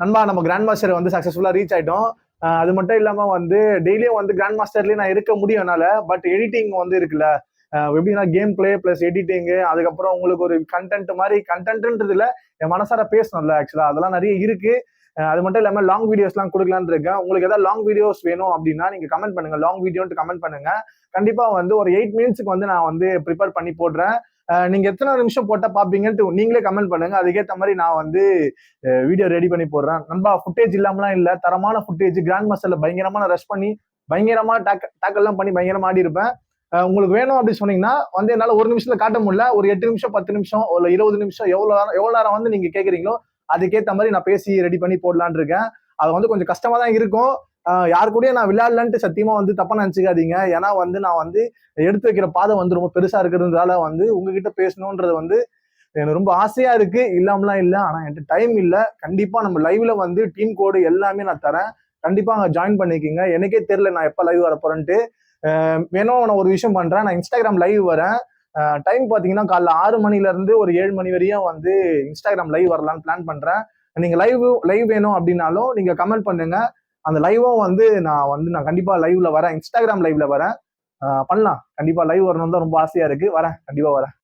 நண்பா நம்ம grand master வந்து சக்ஸஸ்ஃபுல்லாக ரீச் ஆயிட்டோம். அது மட்டும் இல்லாம வந்து டெய்லியும் வந்து கிராண்ட் மாஸ்டர்லயே நான் இருக்க முடியும் என்னால பட் எடிட்டிங் வந்து இருக்குல்ல. எப்படின்னா கேம் பிளே பிளஸ் எடிட்டிங்கு அதுக்கப்புறம் உங்களுக்கு ஒரு கண்டென்ட் மாதிரி கண்டென்ட்ன்றது இல்ல என் மனசார பேசணும்ல ஆக்சுவலா அதெல்லாம் நிறைய இருக்கு. அது மட்டும் இல்லாம லாங் வீடியோஸ்லாம் கொடுக்கலான்னு இருக்கேன். உங்களுக்கு ஏதாவது லாங் வீடியோஸ் வேணும் அப்படின்னா நீங்க கமெண்ட் பண்ணுங்க. லாங் வீடியோன்ட்டு கமெண்ட் பண்ணுங்க. கண்டிப்பா வந்து ஒரு எயிட் மினிட்ஸ்க்கு வந்து நான் வந்து ப்ரிப்பேர் பண்ணி போடுறேன். நீங்க எத்தனை நிமிஷம் போட்டா பாப்பீங்கன்ட்டு நீங்களே கமெண்ட் பண்ணுங்க. அதுக்கேற்ற மாதிரி நான் வந்து வீடியோ ரெடி பண்ணி போடுறேன். நண்பா ஃபுட்டேஜ் இல்லாமலாம் இல்ல. தரமான ஃபுட்டேஜ் கிராண்ட் மாஸ்டர்ல பயங்கரமா ரஷ் பண்ணி பயங்கரமா டேக்கல் டேக்கெல்லாம் பண்ணி பயங்கரமா ஆடி இருப்பேன். உங்களுக்கு வேணும் அப்படின்னு சொன்னீங்கன்னா வந்து என்னால ஒரு நிமிஷத்துல காட்ட முடியல. ஒரு எட்டு நிமிஷம் பத்து நிமிஷம் ஒரு இருபது நிமிஷம் எவ்வளவு நேரம் எவ்வளவு நேரம் வந்து நீங்க கேக்குறீங்களோ அதுக்கேற்ற மாதிரி நான் பேசி ரெடி பண்ணி போடலான் இருக்கேன். அது வந்து கொஞ்சம் கஷ்டமா தான் இருக்கும். யார் கூடயும் நான் விளையாடலன்ட்டு சத்தியமா வந்து தப்பா நினைச்சுக்காதீங்க. ஏன்னா வந்து நான் வந்து எடுத்து வைக்கிற பாதை வந்து ரொம்ப பெருசா இருக்கிறதுனால வந்து உங்ககிட்ட பேசணுன்றது வந்து எனக்கு ரொம்ப ஆசையா இருக்கு. இல்லாமலாம் இல்லை. ஆனா என்கிட்ட டைம் இல்லை. கண்டிப்பா நம்ம லைவ்ல வந்து டீம் கோடு எல்லாமே நான் தரேன். கண்டிப்பா அங்க ஜாயின் பண்ணிக்கிங்க. எனக்கே தெரியல நான் எப்ப லைவ் வர போறேன்ட்டு. வேணும் நான் ஒரு விஷயம் பண்றேன். நான் இன்ஸ்டாகிராம் லைவ் வரேன். டைம் பாத்தீங்கன்னா காலைல ஆறு மணில இருந்து ஒரு ஏழு மணி வரையும் வந்து இன்ஸ்டாகிராம் லைவ் வரலாம்னு பிளான் பண்றேன். நீங்க லைவ் லைவ் வேணும் அப்படின்னாலும் நீங்க கமெண்ட் பண்ணுங்க. அந்த லைவும் வந்து நான் வந்து நான் கண்டிப்பா லைவ்ல வரேன். இன்ஸ்டாகிராம் லைவ்ல வரேன். பண்ணலாம். கண்டிப்பா லைவ் வரணும் தான் ரொம்ப ஆசையா இருக்கு. வரேன். கண்டிப்பா வரேன்.